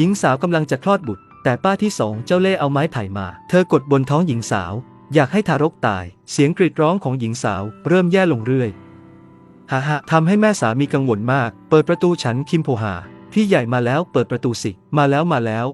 หญิงสาวกำลังจะคลอดบุตร แต่ป้าที่สองเจ้าเล่เอาไม้ไผ่มา เธอกดบนท้องหญิงสาว อยากให้ทารกตาย เสียงกรีดร้องของหญิงสาวเริ่มแย่ลงเรื่อยฮ่าฮ่าทำให้แม่สามีกังวลมาก เปิดประตูฉันคิมโพหา พี่ใหญ่มาแล้วเปิดประตูสิ มาแล้วมาแล้ว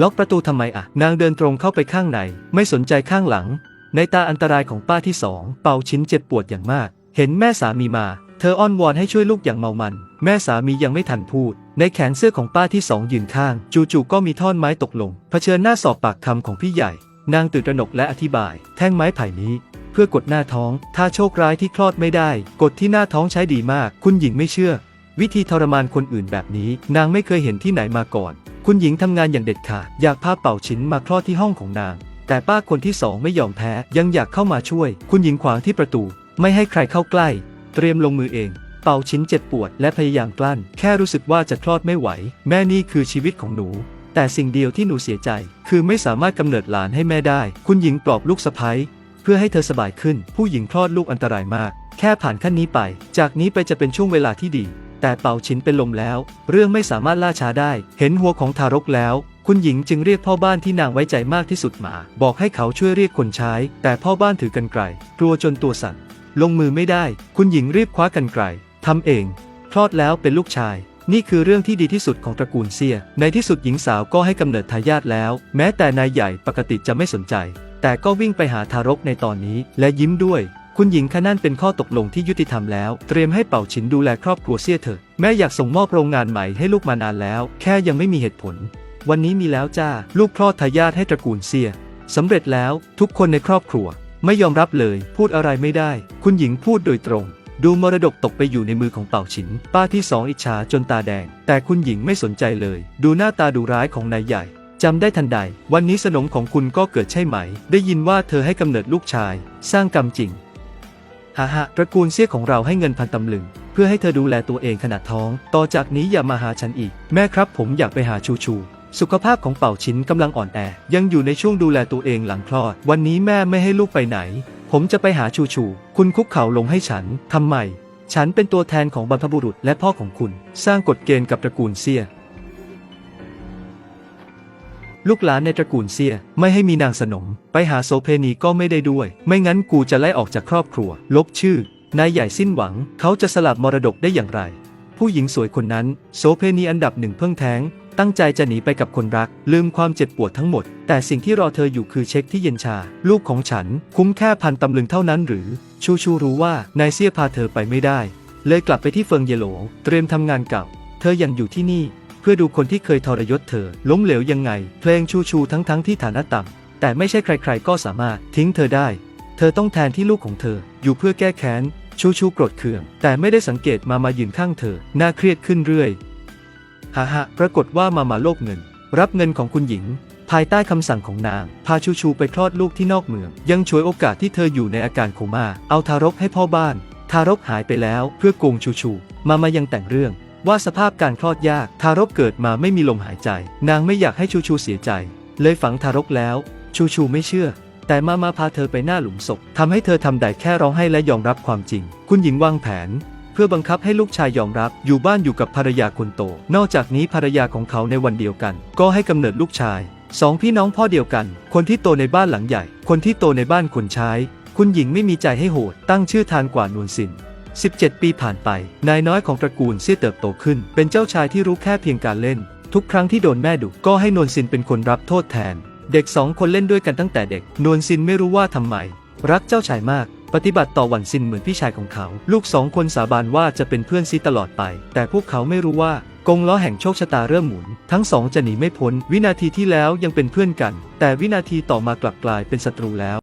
ล็อกประตูทำไมอะนางเดินตรงเข้าไปข้างใน ไม่สนใจข้างหลัง ในตาอันตรายของป้าที่สอง เป่าชิ้นเจ็บปวดอย่างมาก เห็นแม่สามีมา เธออ้อนวอนให้ช่วยลูกอย่างเมามัน แม่สามียังไม่ทันพูด ในแขนเสื้อของป้าที่สองยืนข้าง จู่ๆก็มีท่อนไม้ตกลง เผชิญหน้าสอบปากคำของพี่ใหญ่ นางตื่นตระหนกและอธิบาย แท่งไม้ไผ่นี้ เพื่อกดหน้าท้อง ถ้าโชคร้ายที่คลอดไม่ได้ กดที่หน้าท้องใช้ดีมาก คุณหญิงไม่เชื่อ วิธีทรมานคนอื่นแบบนี้ นางไม่เคยเห็นที่ไหนมาก่อน คุณหญิงทำงานอย่างเด็ดขาดอยากพาเป่าชิ้นมาคลอดที่ห้องของนาง แต่ป้าคนที่สองไม่ยอมแพ้ยังอยากเข้ามาช่วย คุณหญิงขวางที่ประตู ไม่ให้ใครเข้าใกล้ เตรียมลงมือเอง เป่าชิ้นเจ็บปวดและพยายามกลั้น แค่รู้สึกว่าจะคลอดไม่ไหว แม่นี่คือชีวิตของหนู แต่สิ่งเดียวที่หนูเสียใจ คือไม่สามารถกำเนิดหลานให้แม่ได้ คุณหญิงปลอบลูกสะใภ้เพื่อให้เธอสบายขึ้น ผู้หญิงคลอดลูกอันตรายมาก แค่ผ่านขั้นนี้ไป จากนี้ไปจะเป็นช่วงเวลาที่ดี แต่เป่าชิ้นเป็นลมแล้ว เรื่องไม่สามารถล่าช้าได้ เห็นหัวของทารกแล้ว คุณหญิงจึงเรียกพ่อบ้านที่นางไว้ใจมากที่สุดมา บอกให้เขาช่วยเรียกคนใช้ แต่พ่อบ้านถือกันไกลกลัวจนตัวสั่น ลงมือไม่ได้ คุณหญิงรีบคว้ากันไกลทำเอง คลอดแล้วเป็นลูกชาย นี่คือเรื่องที่ดีที่สุดของตระกูลเซีย ในที่สุดหญิงสาวก็ให้กำเนิดทายาทแล้ว แม้แต่นายใหญ่ปกติจะไม่สนใจ แต่ก็วิ่งไปหาทารกในตอนนี้และยิ้มด้วยคุณหญิงคะนั่นเป็นข้อตกลงที่ยุติธรรมแล้ว เตรียมให้เป่าฉินดูแลครอบครัวเซียเถอะแม่อยากส่งมอบโรงงานใหม่ให้ลูกมานานแล้ว แค่ยังไม่มีเหตุผล วันนี้มีแล้วจ้า ลูกคลอดทายาทให้ตระกูลเซียสำเร็จแล้วทุกคนในครอบครัว ไม่ยอมรับเลย พูดอะไรไม่ได้ คุณหญิงพูดโดยตรง ดูมรดกตกไปอยู่ในมือของเป่าฉิน ป้าที่สองอิจฉาจนตาแดง แต่คุณหญิงไม่สนใจเลย ดูหน้าตาดูร้ายของนายใหญ่จำได้ทันใด วันนี้สนมของคุณก็เกิดใช่ไหม ได้ยินว่าเธอให้กำเนิดลูกชาย สร้างกรรมจริงฮ่าฮ่าตระกูลเสี้ยของเราให้เงินพันตำลึง เพื่อให้เธอดูแลตัวเองขนาดท้อง ต่อจากนี้อย่ามาหาฉันอีก แม่ครับผมอยากไปหาชูชู สุขภาพของเป่าชิ้นกำลังอ่อนแอ ยังอยู่ในช่วงดูแลตัวเองหลังคลอด วันนี้แม่ไม่ให้ลูกไปไหน ผมจะไปหาชูชู คุณคุกเข่าลงให้ฉัน ทำไม ฉันเป็นตัวแทนของบรรพบุรุษและพ่อของคุณ สร้างกฎเกณฑ์กับตระกูลเซีย ลูกหลานในตระกูลเซียไม่ให้มีนางสนม ไปหาโสเพณีก็ไม่ได้ด้วย ไม่งั้นกูจะไล่ออกจากครอบครัว ลบชื่อนายใหญ่สิ้นหวัง เขาจะสลับมรดกได้อย่างไร ผู้หญิงสวยคนนั้น โสเพณีอันดับหนึ่งเพิ่งแท้ง ตั้งใจจะหนีไปกับคนรัก ลืมความเจ็บปวดทั้งหมด แต่สิ่งที่รอเธออยู่คือเช็คที่เย็นชา ลูกของฉัน คุ้มแค่พันตำลึงเท่านั้นหรือ ชูชูรู้ว่านายเซียพาเธอไปไม่ได้ เลยกลับไปที่เฟิงเยโหลเตรียมทำงานเก่า เธอยังอยู่ที่นี่ เพื่อดูคนที่เคยทรยศเธอ ล้มเหลวยังไง เพลงชูชูทั้งทั้งที่ฐานะต่ำแต่ไม่ใช่ใคร ๆ ก็สามารถทิ้งเธอได้ เธอต้องแทนที่ลูกของเธอ อยู่เพื่อแก้แค้นชูชูโกรธเคือง แต่ไม่ได้สังเกตมามายืนข้างเธอ น่าเครียดขึ้นเรื่อย ฮ่าฮ่าปรากฏว่ามามาโลภเงิน รับเงินของคุณหญิง ภายใต้คำสั่งของนาง พาชูชูไปคลอดลูกที่นอกเมือง ยังฉวยโอกาสที่เธออยู่ในอาการโคม่า เอาทารกให้พ่อบ้าน ทารกหายไปแล้วเพื่อโกงชูชู มามายังแต่งเรื่องว่าสภาพการคลอดยาก ทารกเกิดมาไม่มีลมหายใจ นางไม่อยากให้ชูชูเสียใจ เลยฝังทารกแล้ว ชูชูไม่เชื่อ แต่มามาพาเธอไปหน้าหลุมศพทำให้เธอทำได้แค่ร้องไห้และยอมรับความจริง คุณหญิงวางแผน พื่อบังคับให้ลูกชายยอมรับ อยู่บ้านอยู่กับภรรยาคนโต นอกจากนี้ภรรยาของเขาในวันเดียวกัน ก็ให้กำเนิดลูกชายสองพี่น้องพ่อเดียวกัน คนที่โตในบ้านหลังใหญ่ คนที่โตในบ้านคนใช้ คุณหญิงไม่มีใจให้โหด ตั้งชื่อทานกว่านวลสิน17 ปีผ่านไป นายน้อยของตระกูลเสี่ยเติบโตขึ้น เป็นเจ้าชายที่รู้แค่เพียงการเล่น ทุกครั้งที่โดนแม่ดุก็ให้นวลสินเป็นคนรับโทษแทน เด็กสองคนเล่นด้วยกันตั้งแต่เด็ก นวลสินไม่รู้ว่าทำไม รักเจ้าชายมาก ปฏิบัติต่อหวันซินเหมือนพี่ชายของเขา ลูกสองคนสาบานว่าจะเป็นเพื่อนซีตลอดไป แต่พวกเขาไม่รู้ว่ากงล้อแห่งโชคชะตาเริ่มหมุน ทั้งสองจะหนีไม่พ้น วินาทีที่แล้วยังเป็นเพื่อนกัน แต่วินาทีต่อมากลับกลายเป็นศัตรูแล้ว